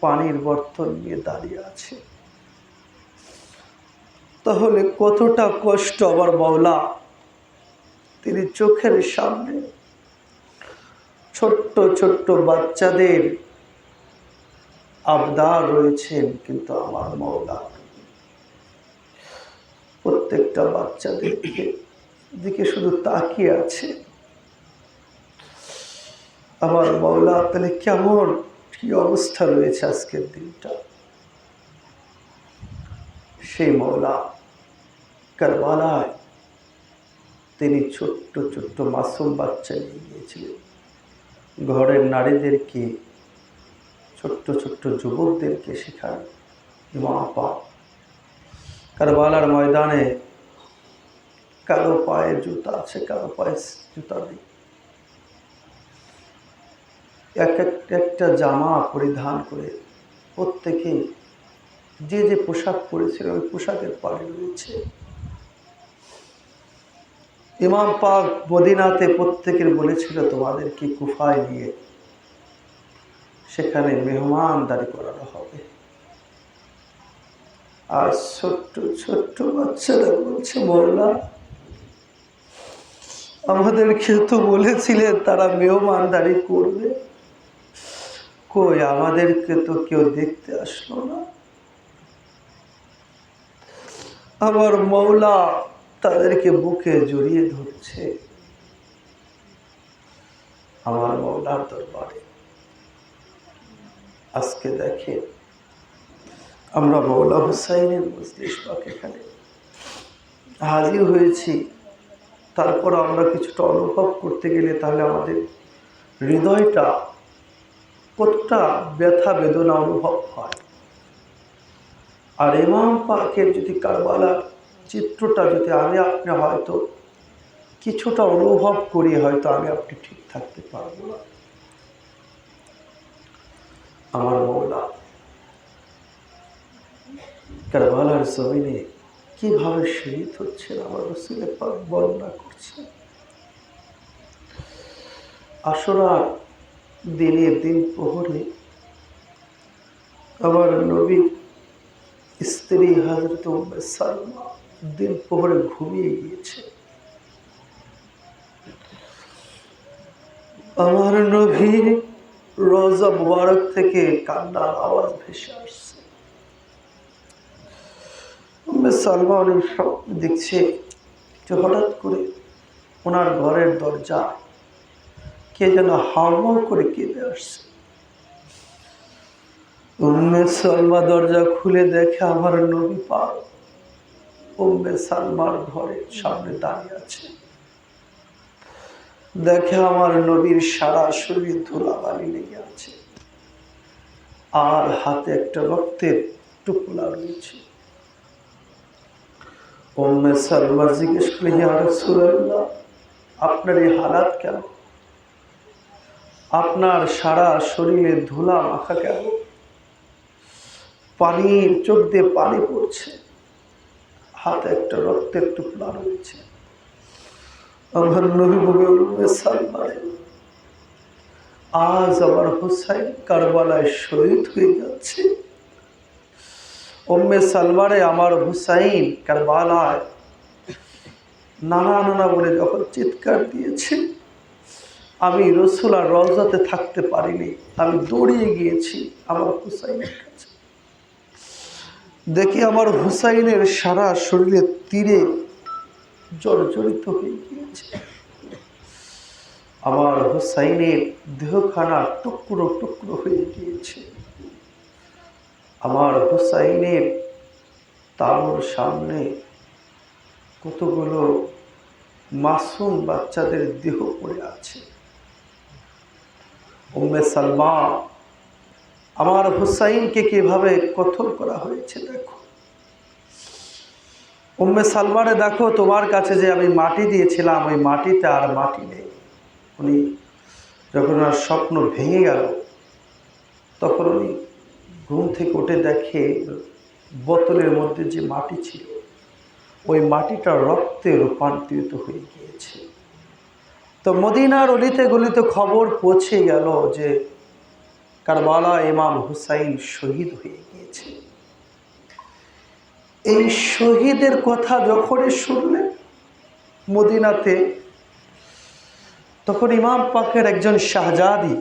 পানির বর্তন নিয়ে দাঁড়িয়ে আছে। তাহলে কতটা কষ্ট আমার মাওলা? তিনি চোখের সামনে ছোট্ট ছোট্ট বাচ্চাদের আবদার রয়েছেন কিন্তু আমার মাওলা। প্রত্যেকটা বাচ্চাদের দিকে- দিকে শুধু তাকিয়ে আছে। আমার মাওলা, তাহলে কেমন কি অবস্থা রয়েছে আজকের দিনটা? সেই মাওলা কারবালায় তিনি ছোট্ট ছোট্ট মাসুম বাচ্চা নিয়ে গিয়েছিলেন। ঘরের নারীদেরকে, ছোট্ট ছোট্ট যুবকদেরকে ইমা আপা কারবালার ময়দানে কারও পায়ে জুতা আছে কারও পায়ে জুতা নেই। এক এক- একটা জামা পরিধান করে প্রত্যেকেই যে যে পোশাক পরেছিল ওই পোশাকের পাড়ে রয়েছে। ইমাম পাক মদিনাতে প্রত্যেকের বলেছিল, তোমাদেরকে কুফায় নিয়ে সেখানে মেহমানদারি করানো হবে। আর ছোট্ট ছোট্ট বাচ্চারা বলছে মোল্লা আমাদেরকে তো বলেছিলেন তারা মেহমানদারি করবে। কই? আমাদেরকে তো কেউ দেখতে আসলো না। আমার মৌলা তাদেরকে বুকে জড়িয়ে ধরছে। আমার মৌলার দরবারে। আজকে দেখে আমরা মৌলা হুসাইনের পাক এখানে হাজির হয়েছি। তারপর আমরা কিছুটা অনুভব করতে গেলে তাহলে আমাদের হৃদয়টা কতটা ব্যথা বেদনা অনুভব হয়। আর ইমাম পাকের যদি কারবালার চিত্রটা যদি আমি আপনি হয়তো কিছুটা অনুভব করি, হয়তো আমি আপনি ঠিক থাকতে পারব না। আমার মৌলা, কারবালার জমিনে কীভাবে শহীদ হচ্ছে আমার বর্ণনা করছে আসরা দিনের দিন প্রহরে আমার নবী স্ত্রী হাজরত সালমা দিন প্রহরে ঘুমিয়ে গিয়েছে। আমার নবীর রোজা মুবারক থেকে কান্নার আওয়াজ ভেসে আসছে। সালমা অনেক দেখছে হঠাৎ করে ওনার ঘরের দরজা কে যেন হাওমাও করে কেঁদে আসছে। উম্মে সালমা দরজা খুলে দেখে আমার নবী পাক উম্মে সালমার ঘরের সামনে দাঁড়িয়ে আছে। দেখে আমার নবীর সারা শরীর ধুলাবালি লেগে আছে। আর হাতে একটা রক্তের টুকরা রয়েছে। উম্মে সালমা জিজ্ঞেস করে আপনার এই হালাত কেন আপনার সারা শরীরে ধুলা মাখা কেন? পানির চোখ দিয়ে পানি পড়ছে। হাতে একটা রক্তের টুকরা রয়েছে। আমার নবী বলে সালমানে আজ আমার হুসাইন কারবালায় শহীদ হয়ে যাচ্ছে। ওম্মে সালমারে আমার হুসাইন কারবালায় নানা নানা বলে যখন চিৎকার দিয়েছে আমি রসুল আর রজাতে থাকতে পারিনি। আমি দৌড়িয়ে গিয়েছি আমার হুসাইনের কাছে। দেখি আমার হুসাইনের সারা শরীরে তীরে জর্জরিত হয়ে গিয়েছে। আমার হুসাইনের দেহখানা টুকরো টুকরো হয়ে গিয়েছে। আমার হুসাইনের তাবুর সামনে কতগুলো মাসুম বাচ্চাদের দেহ পড়ে আছে। উম্মে সালমা, আমার হুসাইনকে কীভাবে কতল করা হয়েছে দেখো। উম্মে সালমারে দেখো, তোমার কাছে যে আমি মাটি দিয়েছিলাম, ওই মাটিতে আর মাটি নেই। উনি যখন ওনার স্বপ্ন ভেঙে গেল, তখন উনি ঘুম থেকে উঠে দেখে বোতলের মধ্যে যে মাটি ছিল, ওই মাটিটা রক্তে রূপান্তরিত হয়ে গিয়েছে। তো মদিনার অলিতে গলিতে খবর পৌঁছে গেল যে কারবালা ইমাম হুসাইন শহীদ হয়ে গিয়েছে। এই শহীদের কথা যখনই শুনলেন মদিনাতে, তখন ইমাম পাকের একজন শাহজাদি,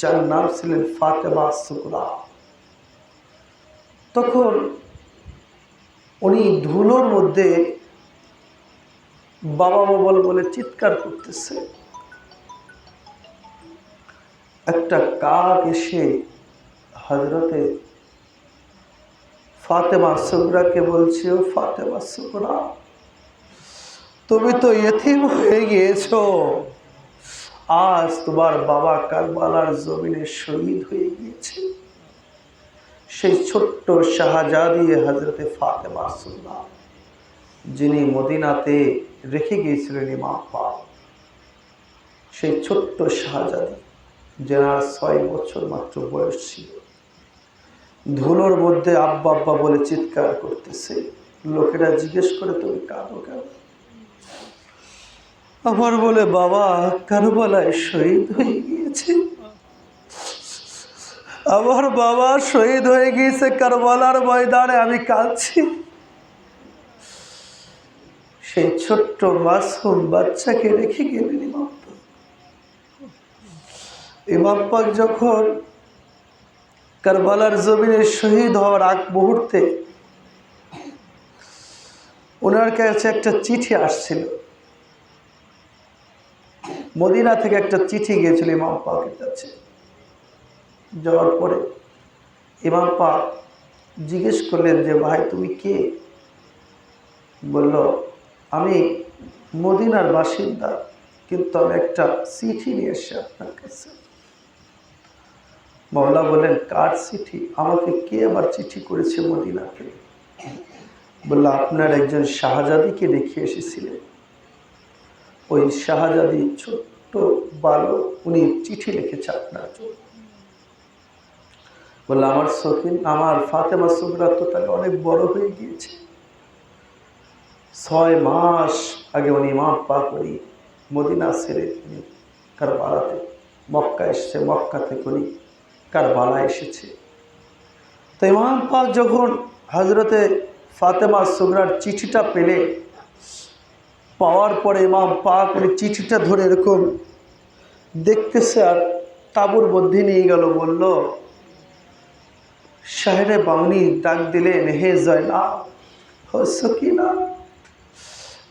যার নাম ছিলেন ফাতেমা সুকরা তখন উনি ধুলোর মধ্যে বাবা বল বলে চিৎকার করতেছে। একটা কাক এসে হজরতে ফাতেমা সুগরাকে বলছে, ও ফাতেমা সুগরা তুমি তো এথিম হয়ে গিয়েছো। আজ তোমার বাবা কারবালার জমিনে শহীদ হয়ে গিয়েছে। সেই ছোট্ট শাহজাদি হজরতে ফাতেমা সুগরা যিনি মদিনাতে রেখে গিয়েছিলেন ইমাম সেই ছোট্ট শাহজাদি যার ছয় বছর মাত্র বয়স ছিল। ধুলোর মধ্যে আব্বা আব্বা বলে চিৎকার করতেছে। লোকেরা জিজ্ঞেস করে, তুমি কাঁদো কেন? আমার বলে, বাবা, কারবালায় শহীদ হয়ে গিয়েছে। আমার বাবা, শহীদ হয়ে গিয়েছে কারবালার ময়দানে, আমি কাঁদছি। সেই ছোট্ট মাসুম বাচ্চাকে রেখে গেলেন ইমাম যখন কারবালার জমিনে শহীদ হওয়ার আগ মুহূর্তে ওনার কাছে একটা চিঠি আসছিল। মদিনা থেকে একটা চিঠি গিয়েছিল ইমাম পাকের কাছে। যাওয়ার পরে ইমাম পাক জিজ্ঞেস করলেন যে, ভাই, তুমি কে? বলল আমি মদিনার বাসিন্দা, কিন্তু আমি একটা চিঠি নিয়ে এসে আপনার কাছে। মহলা বললেন, কার চিঠি? আমাকে কে আবার চিঠি করেছে মদিনাকে বলল, আপনার একজন শাহজাদিকে রেখে এসেছিলেন। ওই শাহজাদি ছোট্ট বালক, উনি চিঠি লিখেছে আপনার জন্য। বলল, আমার শখিন আমার ফাতেমা সুগরা তো তাহলে অনেক বড় হয়ে গিয়েছে। ছয় মাস আগে উনি ইমাম পা উনি মদিনা ছেড়ে উনি কারবালাতে, মক্কা এসেছে, মক্কা থেকে উনি কারবালা এসেছে। তো ইমাম পাক যখন হজরতে ফাতেমা সুগরার চিঠিটা পেলে, পাওয়ার পরে ইমাম পাক উনি চিঠিটা ধরে এরকম দেখতেছে আর তাবুর মধ্যে নিয়ে গেল, বলল শাহরে বাউনি ডাক দিলেন, হে জয় না কি না?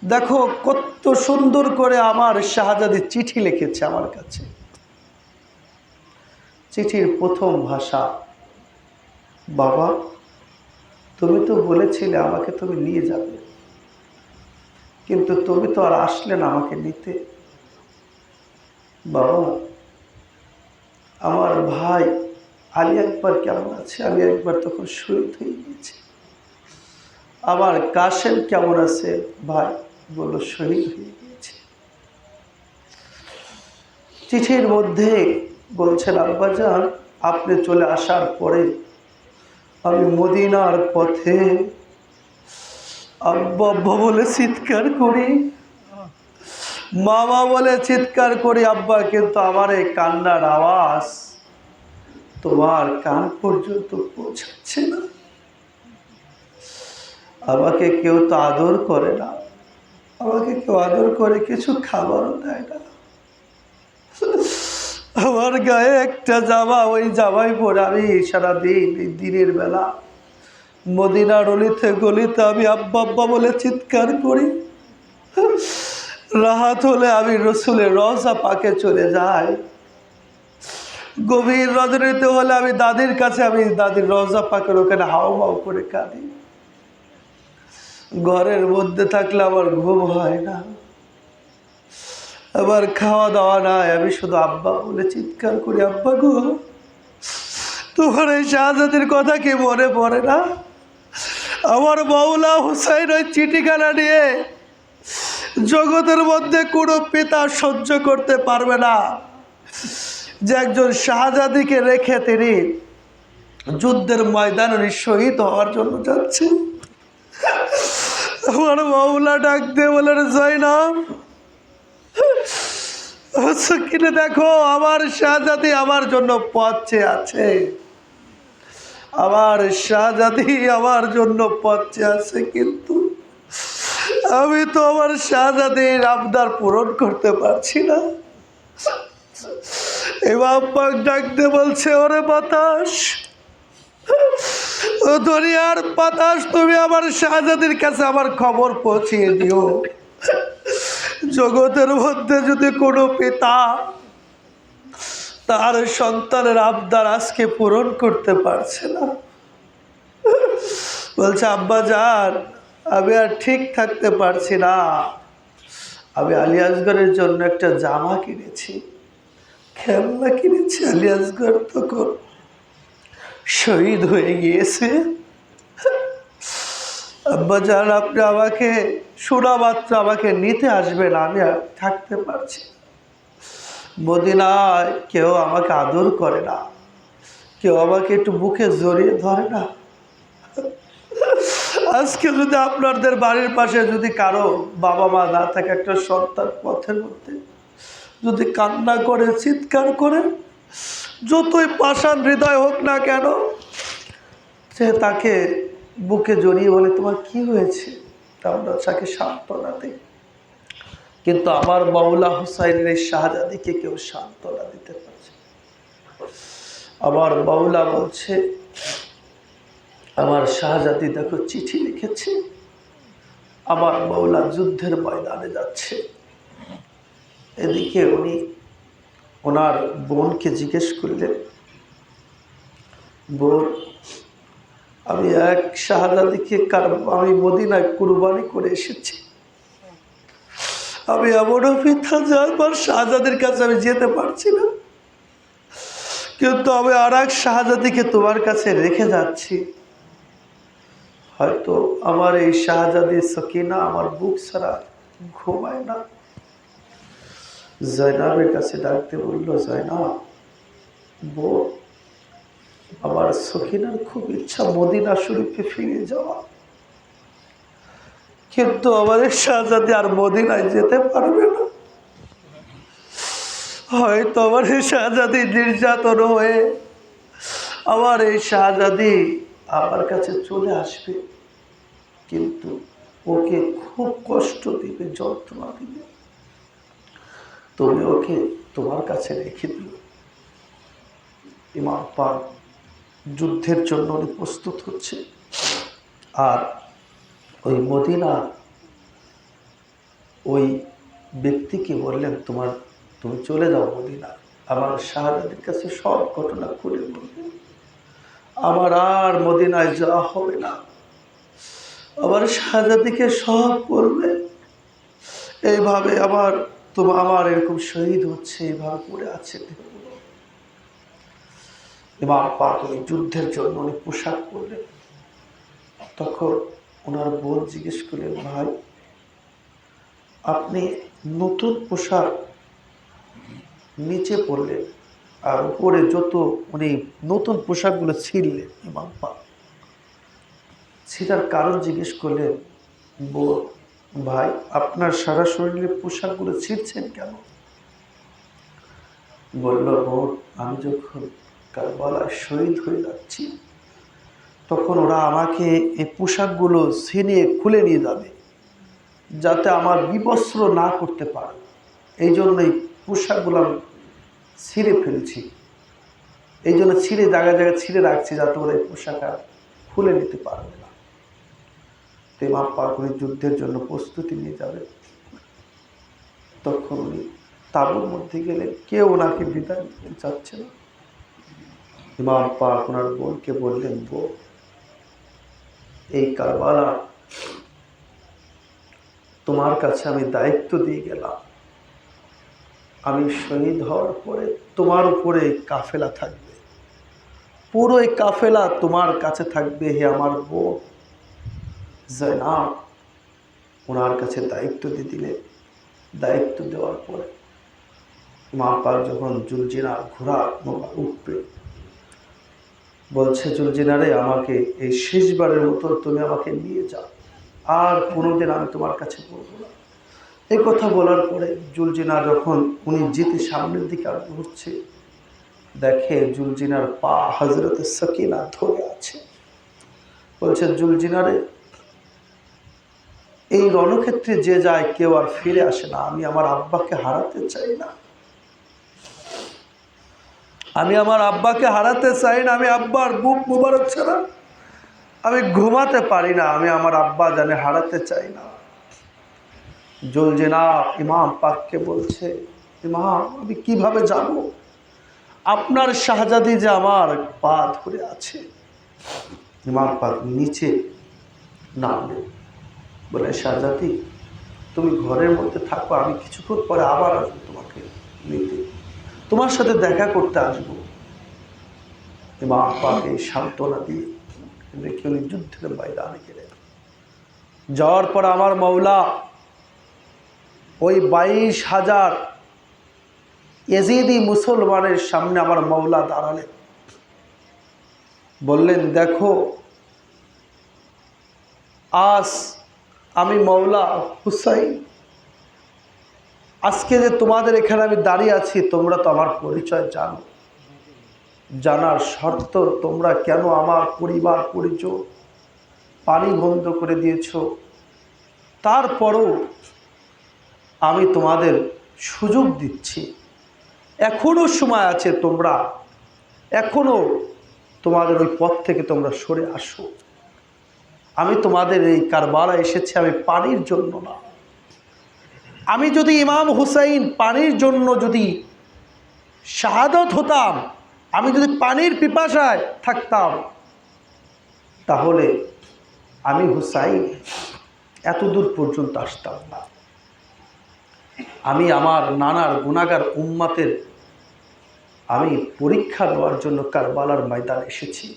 দেখো, কত সুন্দর করে আমার শাহজাদি চিঠি লিখেছে আমার কাছে। চিঠির প্রথম ভাষা, বাবা, তুমি তো বলেছিলে আমাকে তুমি নিয়ে যাবে। কিন্তু তুমি তো আর আসলে না আমাকে নিতে। বাবা, আমার ভাই আলী একবার কেমন আছে? আলী একবার তখন শহীদ হয়ে গিয়েছে। আমার কাশেম কেমন আছে, ভাই? বলল শহীদ হয়ে গিয়েছে চিঠির মধ্যে বলছেন, আব্বাজান, আপনি চলে আসার পরে আমি মদিনার পথে আব্বা আব্বা বলে চিৎকার করি। মামা বলে চিৎকার করি, আব্বা, কিন্তু আমার এই কান্নার আওয়াজ তোমার কান পর্যন্ত পৌঁছাচ্ছে না। আমাকে কেউ তো আদর করে না। আমাকে কেউ আদর করে, কিছু খাবারও দেয় না। আমার গায়ে একটা জামা, ওই জামাই পরে আমি সারাদিন, এই দিনের বেলা মদিনার অলিতে গলিতে আমি আব্বা আব্বা বলে চিৎকার করি। রাহাত হলে আমি রসুলের রসা পাকে চলে যাই। গভীর রজনীতে হলে আমি দাদির কাছে, আমি দাদির রজা পাকের ওখানে হাও মাও করে কাঁদি। ঘরের মধ্যে থাকলে আমার ঘুম হয় না। আবার খাওয়া দাওয়া নাই, আমি শুধু আব্বা বলে চিৎকার করি, আব্বা গো, তোমার এই শাহজাদির কথা কি মনে পড়ে না? আমার বাউলা হুসাইন ওই চিঠিখানা নিয়ে জগতের মধ্যে কোনো পিতা সহ্য করতে পারবে না। যে একজন শাহজাদিকে রেখে তিনি যুদ্ধের ময়দানে শহীদ হওয়ার জন্য যাচ্ছে। আমার বাউলা ডাক দিয়ে বলেন জয়নাম কিনে দেখো, আমার শাহজাদি আমার জন্য পথ আছে। আমার শাহজাদি আমার জন্য পথ আছে, কিন্তু আমি তো আমার শাহজাদির আবদার পূরণ করতে পারছি না। এবার ডাকতে বলছে, ওরে বাতাস দুনিয়ার বাতাস, তুমি আমার শাহজাদির কাছে আমার খবর পৌঁছিয়ে দিও। জগতের মধ্যে যদি কোনো পিতা তার সন্তানের আবদার আজকে পূরণ করতে পারছে না, বলছে, আব্বা যান, আমি আর ঠিক থাকতে পারছি না। আমি আলিয়াসগড়ের জন্য একটা জামা কিনেছি। খেলনা কিনেছি আলিয়াসগড় তখন শহীদ হয়ে গিয়েছে। আব্বা যান আপনি আমাকে শোনা মাত্র আমাকে নিতে আসবেন, আমি থাকতে পারছি। মদিনায় কেউ আমাকে আদর করে না। কেউ আমাকে একটু বুকে জড়িয়ে ধরে না। আজকে যদি আপনাদের বাড়ির পাশে যদি কারও বাবা মা না থাকে, একটা সন্তান পথের মধ্যে, যদি কান্না করে, চিৎকার করে যতই পাষাণ হৃদয় হোক না কেন, সে তাকে বুকে জড়িয়ে বলে, তোমার কি হয়েছে? আমরা তাকে সান্ত্বনা দিই কিন্তু আমার মাওলা হুসাইনের এই শাহজাদিকে কেউ সান্ত্বনা দিতে পারছে আমার মাওলা বলছে, আমার শাহজাদি দেখো, চিঠি লিখেছে। আমার মাওলা যুদ্ধের ময়দানে যাচ্ছে। এদিকে উনি ওনার বোনকে জিজ্ঞেস করলেন, বোন, আমি এক শাহজাদিকে আমি মদিনায় কুরবানি করে এসেছি। আমি এমনও পিতা যে আমার শাহজাদির কাছে আমি যেতে পারছি না। কিন্তু আমি আর এক শাহজাদিকে তোমার কাছে রেখে যাচ্ছি। হয়তো আমার এই শাহজাদি সকিনা আমার বুক ছাড়া ঘুমায় না। জয়নাবের কাছে ডাকতে বলল, জয়নাব বউ আমার সখিনার খুব ইচ্ছা মদিনা শরীফে ফিরে যাওয়া। কিন্তু আমাদের শাহজাদি আর মদিনায় যেতে পারবে না। হয়তো আমার এই শাহজাদি নির্যাতন হয়ে আমার এই শাহজাদি আমার কাছে চলে আসবে। কিন্তু ওকে খুব কষ্ট দিবে, যন্ত্রণা দিবে। তুমি ওকে তোমার কাছে রেখে দিও ইমাম পাক যুদ্ধের জন্য উনি প্রস্তুত হচ্ছে। আর ওই মদিনা ওই ব্যক্তিকে বললেন, তোমার, তুমি চলে যাও মদিনা আমার শাহাদাদের কাছে সব ঘটনা খুলে বলবে। আমার আর মদিনায় যাওয়া হবে না। আমার শাহাদাদিকে সব করবে। এইভাবে আমার তোমার আমার এরকম শহীদ হচ্ছে এইভাবে পড়ে আছে। ইমাম পাক ওই যুদ্ধের জন্য উনি পোশাক পরলেন। তখন ওনার বোন জিজ্ঞেস করলেন ভাই, আপনি নতুন পোশাক নিচে পরলেন আর উপরে যত উনি নতুন পোশাকগুলো ছিঁড়লেন, ইমাম পা ছিঁড়ার কারণ জিজ্ঞেস করলেন, বোন ভাই, আপনার সারা শরীরের পোশাকগুলো ছিঁড়ছেন কেন? বলল, বোন, আমি যখন কারবালায় শহীদ হয়ে যাচ্ছি, তখন ওরা আমাকে এই পোশাকগুলো ছিনিয়ে খুলে নিয়ে যাবে, যাতে আমার বিবস্ত্র না করতে পারে। এই জন্য এই পোশাকগুলো আমি ছিঁড়ে ফেলছি। এই জন্য ছিঁড়ে, জায়গায় জায়গায় ছিঁড়ে রাখছি, যাতে ওরা এই পোশাক খুলে নিতে পারবে তেমা উনি যুদ্ধের জন্য প্রস্তুতি নিয়ে যাবে। তখন উনি তাবুর মধ্যে গেলে কেউ ওনাকে বিদায় দিতে চাচ্ছে না। ইমাম পাক ওনার বোনকে বললেন, বউ, এই কারবালা তোমার কাছে আমি দায়িত্ব দিয়ে গেলাম। আমি শহীদ হওয়ার পরে তোমার উপরে কাফেলা থাকবে। পুরো এই কাফেলা তোমার কাছে থাকবে, হে আমার বউ। ওনার কাছে দায়িত্ব দিয়ে দিলে, দায়িত্ব দেওয়ার পরে মা পাক যখন জুলজিনা ঘোড়া উঠবে, বলছে, জুলজিনারে, আমাকে এই শেষবারের মতো তুমি আমাকে নিয়ে যাও। আর কোনোদিন আমি তোমার কাছে বলব না। এই কথা বলার পরে জুলজিনা যখন উনি জিতে সামনের দিকে আর ঘুরছে, দেখে জুলজিনার পা হজরত সকিনা ধরে আছে। বলছে, জুলজিনারে এই রণক্ষেত্রে যে যায় কেউ আর ফিরে আসে না। আমি আমার আব্বাকে হারাতে চাই না। আমি আমার আব্বাকে হারাতে চাই না। আমি আব্বার বুক মুবারক ছাড়া আমি ঘুমাতে পারি না। আমি আমার আব্বা জানে হারাতে চাই না। জলজেনা ইমাম পাককে বলছে, ইমাম, আমি কীভাবে যাব? আপনার শাহজাদি যে আমার পা ধরে আছে। ইমাম পাক নিচে নামলে বলে শাহজাদি তুমি ঘরের মধ্যে থাকো, আমি কিছুক্ষণ পরে আবার আসব তোমাকে নিতে। তোমার সাথে দেখা করতে আসব। ইমাম পাক এই সান্ত্বনা দিয়ে রেখে উনি যুদ্ধের ময়দানে গেলেন। যাওয়ার পর আমার মৌলা ওই বাইশ হাজার এজিদি মুসলমানের সামনে আমার মৌলা দাঁড়ালেন। বললেন, দেখো, আজ আমি মৌলা হুসাইন। আজকে যে তোমাদের এখানে আমি দাঁড়িয়ে আছি, তোমরা তো আমার পরিচয় জানো। জানার শর্ত, তোমরা কেন আমার পরিবার পরিচয় পানি বন্ধ করে দিয়েছ? তারপরও আমি তোমাদের সুযোগ দিচ্ছি। এখনও সময় আছে তোমরা। এখনও তোমাদের ওই পথ থেকে তোমরা সরে আসো। আমি তোমাদের এই কারবারা এসেছি, আমি পানির জন্য না। আমি যদি ইমাম হুসাইন পানির জন্য যদি শাহাদত হতাম, আমি যদি পানির পিপাসায় থাকতাম, তাহলে আমি হুসাইন এত দূর পর্যন্ত আসতাম না। আমি আমার নানার গুণাগার উম্মাতের, আমি পরীক্ষা নেওয়ার জন্য কারবালার ময়দান এসেছি।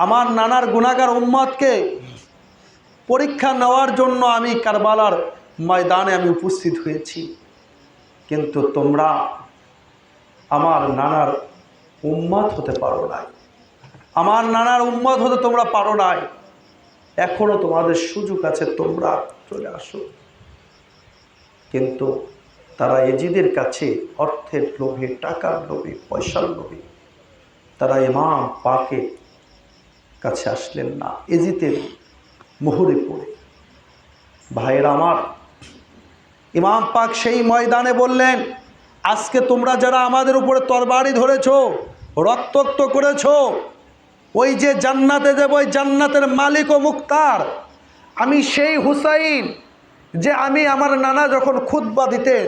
আমার নানার গুণাগার উম্মাদকে পরীক্ষা নেওয়ার জন্য আমি কারবালার ময়দানে আমি উপস্থিত হয়েছি। কিন্তু তোমরা আমার নানার উম্মাদ হতে পারো নাই। আমার নানার উম্মাদ হতে তোমরা পারো নাই। এখনও তোমাদের সুযোগ আছে, তোমরা চলে আসো। কিন্তু তারা এজিদের কাছে অর্থের লোভে, টাকার লোভে, পয়সার লোভে, তারা ইমাম পাকে কাছে আসলেন না। এজিতের মোহরে পড়ে। ভাইয়ের আমার, ইমাম পাক সেই ময়দানে বললেন, আজকে তোমরা যারা আমাদের উপরে তরবারি ধরেছ, রক্তাক্ত করেছ, ওই যে জান্নাতে দেব ওই জান্নাতের মালিক ও মুক্তার, আমি সেই হুসাইন, যে আমি আমার নানা যখন খুতবা দিতেন,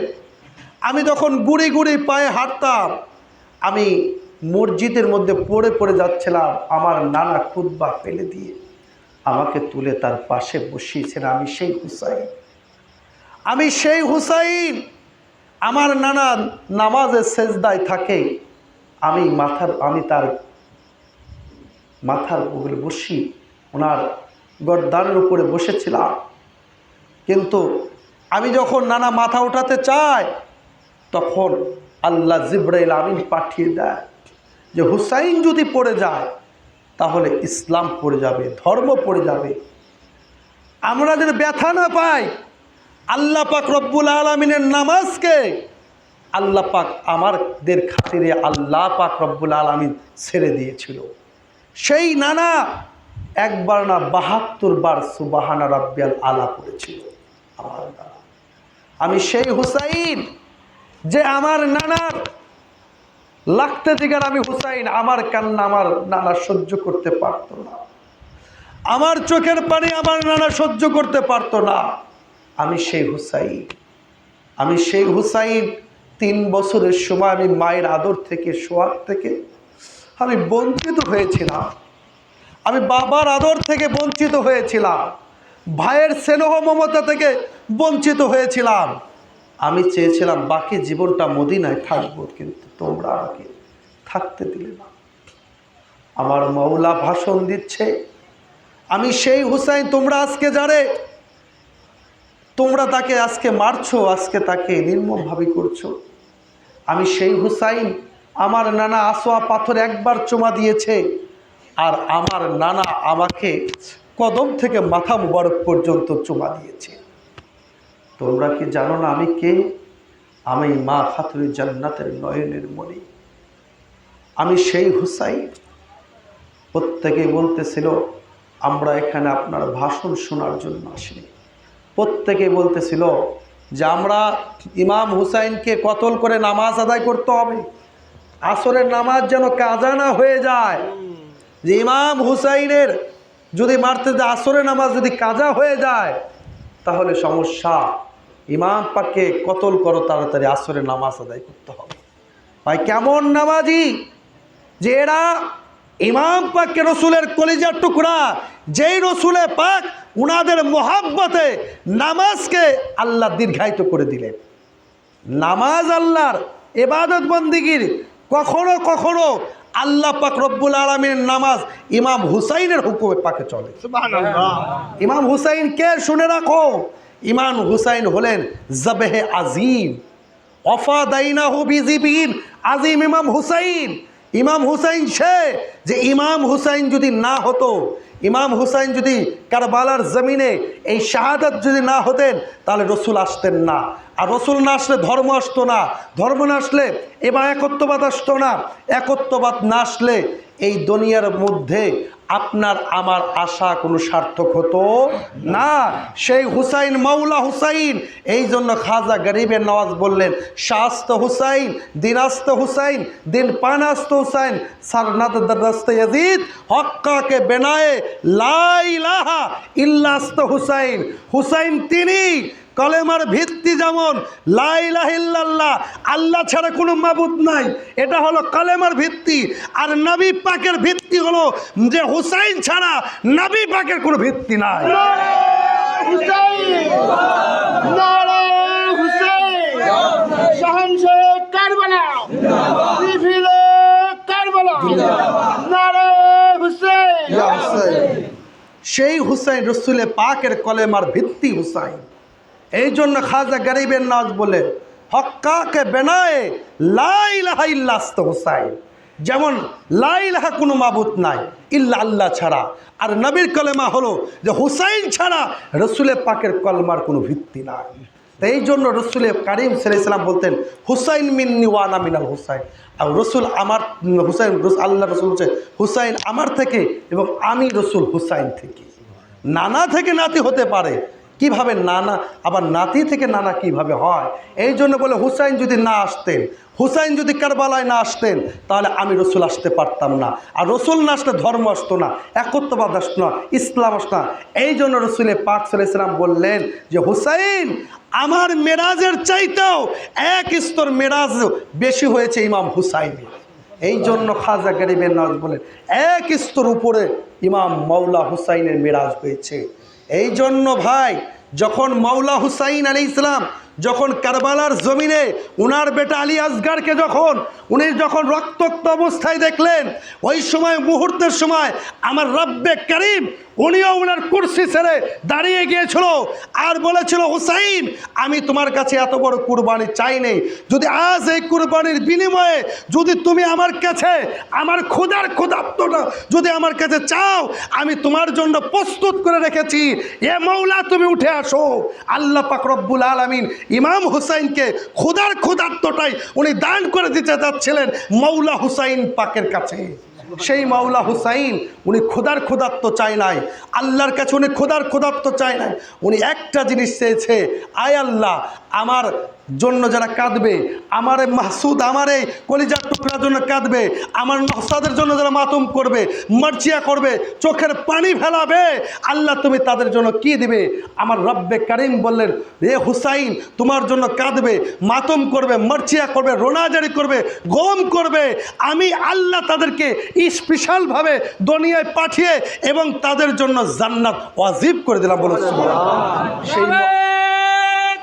আমি তখন গুড়ি গুড়ি পায়ে হাঁটতাম, আমি মসজিদের মধ্যে পড়ে পড়ে যাচ্ছিলাম। আমার নানা খুতবা ফেলে দিয়ে আমাকে তুলে তার পাশে বসিয়েছেন আমি সেই হুসাইন। আমি সেই হুসাইন। আমার নানা নামাজের সেজদায় থাকে। আমি মাথার, আমি তার মাথার উপরে বসি, ওনার গরদানের উপরে বসেছিলাম। কিন্তু আমি যখন নানা মাথা উঠাতে চাই তখন আল্লাহ জিব্রাইল আমিন পাঠিয়ে দেয়। যে হুসাইন যদি পড়ে যায়, তাহলে ইসলাম পড়ে যাবে, ধর্ম পড়ে যাবে। আমরা যদি ব্যথা না পাই, আল্লাহ পাক রব্বুল আলমিনের নামাজকে, আল্লাহ পাক আমাদের খাতিরে আল্লাহ পাক রব্বুল আলমিন ছেড়ে দিয়েছিল। সেই নানা একবার না বাহাত্তর বার সুবাহানা রাব্বিয়াল আলা করেছিল আমার আমি সেই হুসাইন যে আমার নানার লাগতে দিগার আমি হুসাইন, আমার কান্না আমার নানা সহ্য করতে পারতো না। আমার চোখের পানি আমার নানা সহ্য করতে পারতো না। আমি সেই হুসাইন, আমি সেই হুসাইন, তিন বছরের সময় আমি মায়ের আদর থেকে সোয়ার থেকে আমি বঞ্চিত হয়েছিলাম। আমি বাবার আদর থেকে বঞ্চিত হয়েছিলাম। ভাইয়ের স্নেহ মমতা থেকে বঞ্চিত হয়েছিলাম। আমি চেয়েছিলাম বাকি জীবনটা মদিনায় থাকব, কিন্তু তোমরা আমাকে থাকতে দিলে না। আমার মৌলা ভাষণ দিচ্ছে, আমি সেই হুসাইন, তোমরা আজকে যারে? তোমরা তাকে আজকে মারছো, আজকে তাকে নির্মমভাবে করছ। আমি সেই হুসাইন, আমার নানা আসোয়া পাথর একবার চুমা দিয়েছে, আর আমার নানা আমাকে কদম থেকে মাথা মুবারক পর্যন্ত চুমা দিয়েছে। তোমরা কি জানো না আমি কে? আমি মা খাতুরি জান্নাতের নয়নের মণি। আমি সেই হুসাইন। প্রত্যেকে বলতেছিল, আমরা এখানে আপনার ভাষণ শোনার জন্য আসিনি। প্রত্যেকে বলতেছিল যে, আমরা ইমাম হুসাইনকে কতল করে নামাজ আদায় করতে হবে? আসরের নামাজ যেন কাজা না হয়ে যায়। যে ইমাম হুসাইনের যদি মারতে যে আসরের নামাজ যদি কাজা হয়ে যায়, তাহলে সমস্যা ইমাম পাককে কতল করো তাড়াতাড়ি আসরের নামাজ আদায় করতে হবে। ভাই কেমন নামাজি যে এরা ইমাম পাককে রসুলের কলিজার টুকরা যেই রসুলে পাক উনাদের মোহাব্বতে নামাজকে আল্লাহ দীর্ঘায়িত করে দিলেন। নামাজ আল্লাহর এবাদত বন্দিগির কখনো কখনো আল্লাহ পাক রব্বুল আলমীর নামাজ ইমাম হুসাইনের হুকুমে পাকে চলে। ইমাম হুসাইন কে শুনে রাখো ইমাম হুসাইন হলেন জবেহে আজিম। অফা দাইনা বিজিবিন, আজিম ইমাম হুসাইন। ইমাম হুসাইন সে যে ইমাম হুসাইন যদি না হতো, ইমাম হুসাইন যদি কারবালার জমিনে এই শাহাদাত যদি না হতেন, তাহলে রসুল আসতেন না। আর রসুল না আসলে ধর্ম আসতো না। ধর্ম না আসলে এবার একত্ববাদ আসতো না। একত্ববাদ না আসলে এই দুনিয়ার মধ্যে আপনার আমার আশা কোনো সার্থক হতো না। সেই হুসাইন মাওলা হুসাইন, এই জন্য খাজা গরিবের নওয়াজ বললেন, শাস্ত হুসাইন, দিনাস্ত হুসাইন, দিন পানাস্ত হুসাইন সারনাত দরদস্ত ইয়াজিদ, হক্কাকে বেনায়ে লাইলাহা ইল্লাস্ত হুসাইন। হুসাইন তিনি কলেমার ভিত্তি যেমন লাইলাহিল্লাল্লাহ আল্লাহ ছাড়া কোনো মাবুদ নাই। এটা হলো কলেমার ভিত্তি। আর নবী পাকের ভিত্তি হলো যে হুসাইন ছাড়া নবী পাকের কোনো ভিত্তি নাই। সেই হুসাইন রসুলে পাকের কলেমার ভিত্তি হুসাইন। এই জন্য খাজা গরিবের নাজ বলে, হক্কাকে বেনায়ে লাইলাহা ইল্লাস্ত হুসাইন। যেমন লাইলাহা কোনো মাবুত নাই, ইল্লা আল্লাহ ছাড়া। আর নবীর কলেমা হলো যে হুসাইন ছাড়া রসুলের পাকের কলমার কোনো ভিত্তি নাই। তো এই জন্য রসুল কারিম সালাম বলতেন, হুসাইন মিন্নি ওয়ানা মিনাল হুসাইন। আর রসুল আমার, হুসাইন আল্লাহ রসুল বলছে, হুসাইন আমার থেকে এবং আমি রসুল হুসাইন থেকে। নানা থেকে নাতি হতে পারে কীভাবে নানা, আবার নাতি থেকে নানা কীভাবে হয়? এই জন্য বলে হুসাইন যদি না আসতেন, হুসাইন যদি কারবালায় না আসতেন, তাহলে আমি রসুল আসতে পারতাম না। আর রসুল না আসলে ধর্ম আসতো না, একত্ববাদ আসতো না, ইসলাম আসতো না। এই জন্য রসুলের পাক সালাম বললেন যে, হুসাইন, আমার মেরাজের চাইতেও এক স্তর মেরাজ বেশি হয়েছে ইমাম হুসাইনের এই জন্য খাজা গরিবের নাজ বলেন, এক স্তর উপরে ইমাম মাওলা হুসাইনের মেরাজ হয়েছে। এই জন্য ভাই যখন মাওলা হুসাইন আলী ইসলাম যখন কারবালার জমিনে উনার বেটা আলী আসগারকে যখন উনি যখন রক্তাক্ত অবস্থায় দেখলেন, ওই সময়, মুহূর্তের সময় আমার রব্বে করিম উনিও উনার কুর্সি ছেড়ে দাঁড়িয়ে গিয়েছিল আর বলেছিল, হুসাইন, আমি তোমার কাছে এত বড় কুরবানি চাই নেই যদি আজ এই কুরবানির বিনিময়ে যদি তুমি আমার কাছে, আমার খোদার খোদাত্মটা যদি আমার কাছে চাও, আমি তোমার জন্য প্রস্তুত করে রেখেছি। এ মৌলা, তুমি উঠে আসো। আল্লাহ পাক রব্বুল আলমিন ইমাম হুসাইনকে খোদার খোদাত্মটাই উনি দান করে দিতে যাচ্ছিলেন মৌলা হুসাইন পাকের কাছে। সেই মাওলা হুসাইন উনি খোদার খোদাত্ম চায় নাই, আল্লাহর কাছে উনি খোদার খোদাত্ম চায় নাই। উনি একটা জিনিস চেয়েছে, আয় আল্লাহ, আমার জন্য যারা কাঁদবে, আমার মাহসুদ আমার এই কলিজার টুকরার জন্য কাঁদবে, আমার নসাদের জন্য যারা মাতুম করবে মার্চিয়া করবে, চোখের পানি ফেলাবে, আল্লাহ তুমি তাদের জন্য কি দিবে? আমার রব্বে কারিম বললেন রে হুসাইন, তোমার জন্য কাঁদবে, মাতম করবে মার্চিয়া করবে, রোনাজারি করবে, গম করবে। আমি আল্লাহ তাদেরকে স্পেশালভাবে দুনিয়ায় পাঠিয়ে এবং তাদের জন্য জান্নাত ওয়াজিব করে দিলাম বলো সেই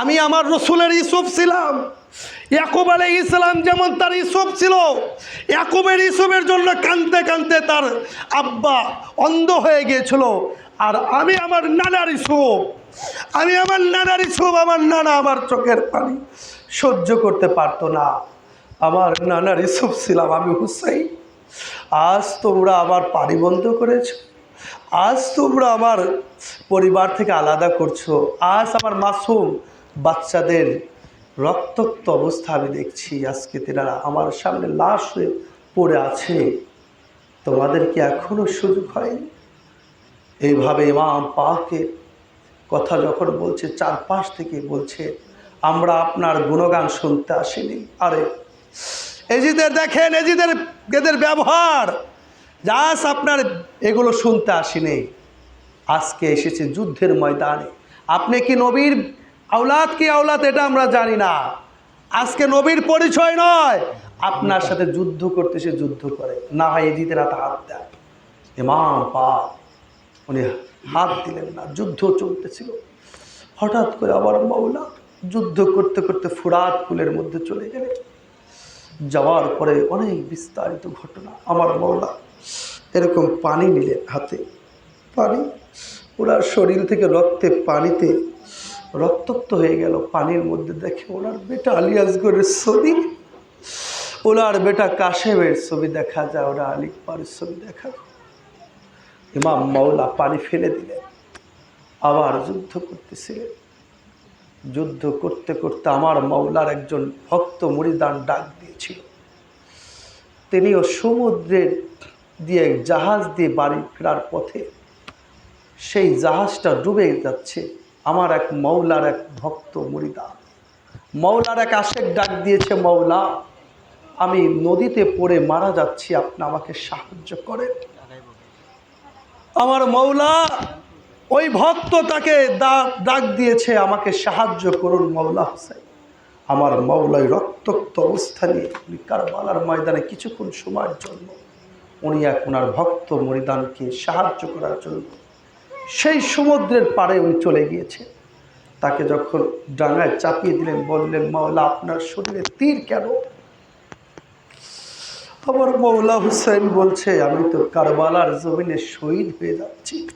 আমি আমার রসুলের ইসুফ ছিলাম। ইয়াকুব আলাই ইসলাম যেমন তার ইসুফ ছিল, ইয়াকুবের ইসুফের জন্য কানতে কানতে তার আব্বা অন্ধ হয়ে গিয়েছিল। আর আমি আমার নানার ইসুফ আমি আমার নানার ইসুফ আমার নানা আমার চোখের পানি সহ্য করতে পারতো না। আমার নানার ইসুফ ছিলাম আমি হুসাইন। আজ তোমরা আমার পানি বন্ধ করেছ, আজ তোমরা আমার পরিবার থেকে আলাদা করছ, আজ আমার মাসুম বাচ্চাদের রক্তাক্ত অবস্থা আমি দেখছি আজকে তেনারা আমার সামনে লাশ হয়ে পড়ে আছে। তোমাদের কি এখনও সুযোগ হয়নি? এইভাবে ইমাম পাকে কথা যখন বলছে, চারপাশ থেকে বলছে, আমরা আপনার গুণগান শুনতে আসিনি। আরে, এজিদের দেখেন, এজিদের এদের ব্যবহার। জাস আপনার এগুলো শুনতে আসিনি। আজকে এসেছে যুদ্ধের ময়দানে। আপনি কি নবীর আওলাদ কি আওলাদ এটা আমরা জানি না। আজকে নবীর পরিচয় নয়। আপনার সাথে যুদ্ধ করতে সে যুদ্ধ করে। না হয় এজিদের হাতে হাত দেয়। ইমাম পাক, উনি হাত দিলেন না, যুদ্ধ চলতেছিল। হঠাৎ করে আবার মাওলা যুদ্ধ করতে করতে ফুরাত কুলের মধ্যে চলে গেলেন। যাওয়ার পরে অনেক বিস্তারিত ঘটনা। আমার মাওলা এরকম পানি নিলেন হাতে। পানি, ওনার শরীর থেকে রক্তে পানিতে রক্তাক্ত হয়ে গেল, পানির মধ্যে দেখে ওনার বেটা আলিয়াসগড়ের ছবি। ওনার বেটা কাশেমের ছবি দেখা যায়, ওরা আলিকপারের ছবি দেখা ইমাম মাওলা পানি ফেলে দিলেন, আবার যুদ্ধ করতেছিলেন। যুদ্ধ করতে করতে আমার মাওলার একজন ভক্ত মুড়িদান ডাক দিয়েছিল। তিনিও সমুদ্রের দিয়ে জাহাজ দিয়ে বাড়ি ফেরার পথে সেই জাহাজটা ডুবে যাচ্ছে। আমার এক মৌলার এক ভক্ত মুড়িদা মৌলার এক আশেক ডাক দিয়েছে, মৌলা, আমি নদীতে পড়ে মারা যাচ্ছি, আপনি আমাকে সাহায্য করেন। আমার মৌলা, ওই ভক্ত তাকে ডাক দিয়েছে, আমাকে সাহায্য করুন মৌলা হোসেন। আমার মৌলাই রক্তাক্ত অবস্থা নিয়ে উনি কারবালার ময়দানে কিছুক্ষণ সময়ের জন্য উনি এক ওনার ভক্ত মরিদানকে সাহায্য করার জন্য সেই সমুদ্রের পাড়ে উনি চলে গিয়েছে তাকে যখন ডাঙায় চাপিয়ে দিলেন, বললেন, মাওলা, আপনার শরীরে তীর কেন? আমার মৌলা হুসেন বলছে, আমি তো কারবালার জমিনে শহীদ হয়ে যাচ্ছি।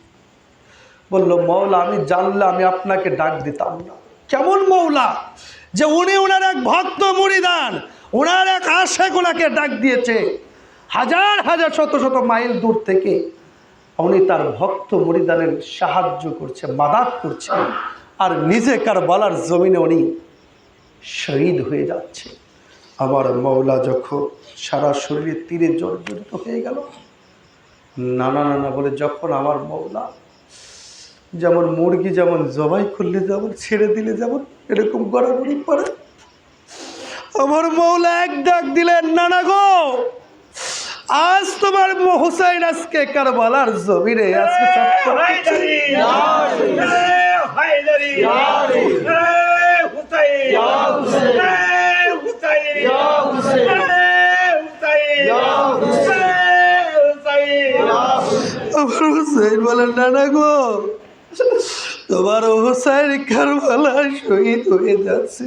বলল মৌলা আমি জানলে আমি আপনাকে ডাক দিতাম না। কেমন মৌলা যে উনি ওনার এক ভক্ত মুড়িদান ওনার এক আশেক ওনাকে ডাক দিয়েছে। হাজার হাজার, শত শত মাইল দূর থেকে উনি তার ভক্ত মরিদানের সাহায্য করছে, মাদাত করছে আর নিজে কার কারবালার জমিনে উনি শহীদ হয়ে যাচ্ছে। আমার মৌলা যখন সারা শরীরে তীরে জর্জরিত হয়ে গেল, নানা নানা বলে যখন আমার মৌলা যেমন মুরগি যেমন জবাই করলে যেমন ছেড়ে দিলে যেমন এরকম গড়াগড়ি পড়ে আমার মৌলা এক ডাক দিলেন, নানা গো আজ তোমার হোসাইন আজকে কারবালার জমিনে আজকে হুসাইন হুসাইন আমার হোসাইন বলেন নানা গো তোমার হোসাইন কারবালায় শহীদ হয়ে যাচ্ছে।